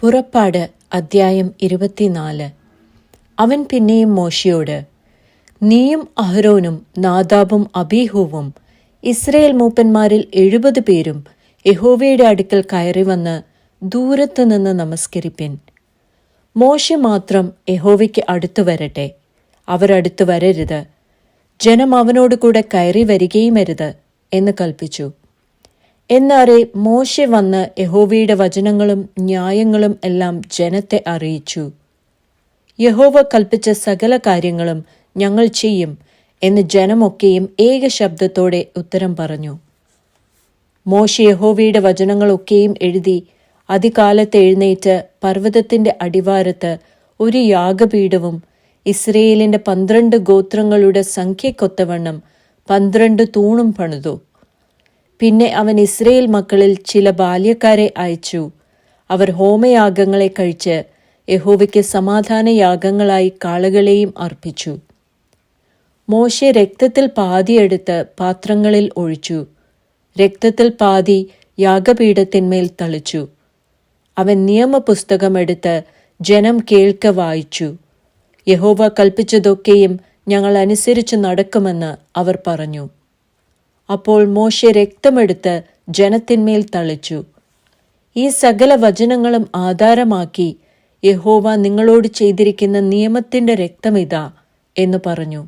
പുറപ്പാട് അദ്ധ്യായം ഇരുപത്തിനാല്. അവൻ പിന്നെയും മോശയോട് നീയും അഹ്റോനും നാദാബും അബീഹുവും ഇസ്രയേൽ മൂപ്പന്മാരിൽ എഴുപത് പേരും യഹോവയുടെ അടുക്കൽ കയറി വന്ന് ദൂരത്തു നിന്ന് നമസ്കരിപ്പിൻ. മോശ മാത്രം യഹോവയ്ക്ക് അടുത്തു വരട്ടെ. അവരടുത്തു വരരുത്. ജനം അവനോട് കൂടെ കയറി വരികയുമരുത് എന്ന് കൽപ്പിച്ചു. എന്നാറെ മോശെ വന്ന് യഹോവയുടെ വചനങ്ങളും ന്യായങ്ങളും എല്ലാം ജനത്തെ അറിയിച്ചു. യഹോവ കൽപ്പിച്ച സകല കാര്യങ്ങളും ഞങ്ങൾ ചെയ്യും എന്ന് ജനമൊക്കെയും ഏക ശബ്ദത്തോടെ ഉത്തരം പറഞ്ഞു. മോശ യഹോവയുടെ വചനങ്ങളൊക്കെയും എഴുതി അതികാലത്ത് എഴുന്നേറ്റ് പർവതത്തിന്റെ അടിവാരത്ത് ഒരു യാഗപീഠവും ഇസ്രയേലിന്റെ പന്ത്രണ്ട് ഗോത്രങ്ങളുടെ സംഖ്യക്കൊത്തവണ്ണം പന്ത്രണ്ട് തൂണും പണിതു. പിന്നെ അവൻ ഇസ്രയേൽ മക്കളിൽ ചില ബാല്യക്കാരെ അയച്ചു. അവർ ഹോമയാഗങ്ങളെ കഴിച്ച് യഹോവയ്ക്ക് സമാധാന യാഗങ്ങളായി കാളകളെയും അർപ്പിച്ചു. മോശെ രക്തത്തിൽ പാതിയെടുത്ത് പാത്രങ്ങളിൽ ഒഴിച്ചു. രക്തത്തിൽ പാതി യാഗപീഠത്തിന്മേൽ തളിച്ചു. അവൻ നിയമപുസ്തകം എടുത്ത് ജനം കേൾക്ക വായിച്ചു. യഹോവ കൽപ്പിച്ചതൊക്കെയും ഞങ്ങൾ അനുസരിച്ച് നടക്കുമെന്ന് അവർ പറഞ്ഞു. അപ്പോൾ മോശെ രക്തമെടുത്ത് ജനത്തിന്മേൽ തളിച്ചു. ഈ സകല വചനങ്ങളും ആധാരമാക്കി യഹോവ നിങ്ങളോട് ചെയ്തിരിക്കുന്ന നിയമത്തിന്റെ രക്തമിതാ എന്ന് പറഞ്ഞു.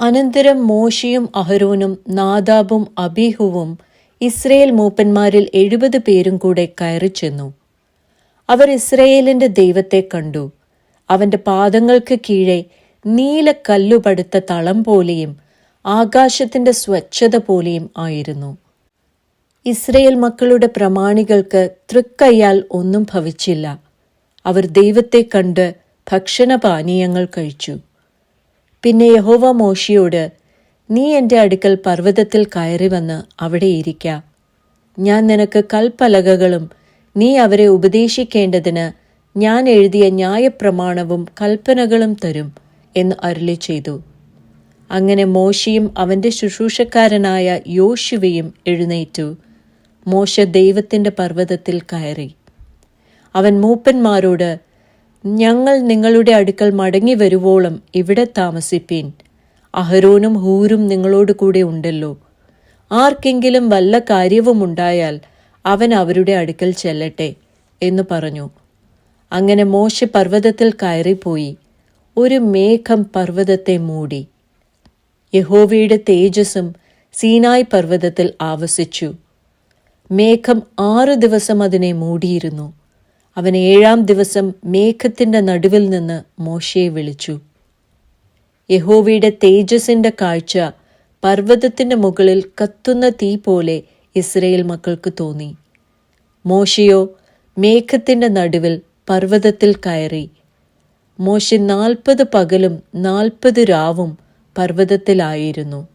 അനന്തരം മോശയും അഹരോനും നാദാബും അബീഹുവും ഇസ്രയേൽ മൂപ്പന്മാരിൽ എഴുപത് പേരും കൂടെ കയറി ചെന്നു. അവർ ഇസ്രയേലിന്റെ ദൈവത്തെ കണ്ടു. അവന്റെ പാദങ്ങൾക്ക് കീഴെ നീല കല്ലുപടുത്ത തളം പോലെയും ആകാശത്തിന്റെ സ്വച്ഛത പോലെയും ആയിരുന്നു. ഇസ്രയേൽ മക്കളുടെ പ്രമാണികൾക്ക് തൃക്കയ്യാൽ ഒന്നും ഭവിച്ചില്ല. അവർ ദൈവത്തെ കണ്ട് ഭക്ഷണപാനീയങ്ങൾ കഴിച്ചു. പിന്നെ യഹോവ മോശിയോട് നീ എന്റെ അടുക്കൽ പർവതത്തിൽ കയറി വന്ന് അവിടെ ഇരിക്ക. ഞാൻ നിനക്ക് കൽപ്പലകകളും നീ അവരെ ഉപദേശിക്കേണ്ടതിന് ഞാൻ എഴുതിയ ന്യായപ്രമാണവും കൽപ്പനകളും തരും എന്ന് അരുളി ചെയ്തു. അങ്ങനെ മോശയും അവന്റെ ശുശ്രൂഷക്കാരനായ യോശുവയും എഴുന്നേറ്റു. മോശ ദൈവത്തിന്റെ പർവതത്തിൽ കയറി. അവൻ മൂപ്പന്മാരോട് ഞങ്ങൾ നിങ്ങളുടെ അടുക്കൽ മടങ്ങി വരുവോളം ഇവിടെ താമസിപ്പീൻ. അഹരോനും ഹൂരും നിങ്ങളോട് കൂടെ ഉണ്ടല്ലോ. ആർക്കെങ്കിലും വല്ല കാര്യവുമുണ്ടായാൽ അവൻ അവരുടെ അടുക്കൽ ചെല്ലട്ടെ എന്ന് പറഞ്ഞു. അങ്ങനെ മോശ പർവതത്തിൽ കയറിപ്പോയി. ഒരു മേഘം പർവതത്തെ മൂടി. യഹോവയുടെ തേജസ്സും സീനായ് പർവതത്തിൽ ആവസിച്ചു. മേഘം ആറ് ദിവസം അതിനെ മൂടിയിരുന്നു. അവൻ ഏഴാം ദിവസം മേഘത്തിന്റെ നടുവിൽ നിന്ന് മോശയെ വിളിച്ചു. യഹോവയുടെ തേജസ്സിന്റെ കാഴ്ച പർവതത്തിന്റെ മുകളിൽ കത്തുന്ന തീ പോലെ ഇസ്രയേൽ മക്കൾക്ക് തോന്നി. മോശയോ മേഘത്തിന്റെ നടുവിൽ പർവതത്തിൽ കയറി. മോശ നാൽപ്പത് പകലും നാൽപ്പത് രാവും പർവതത്തിലായിരുന്നു.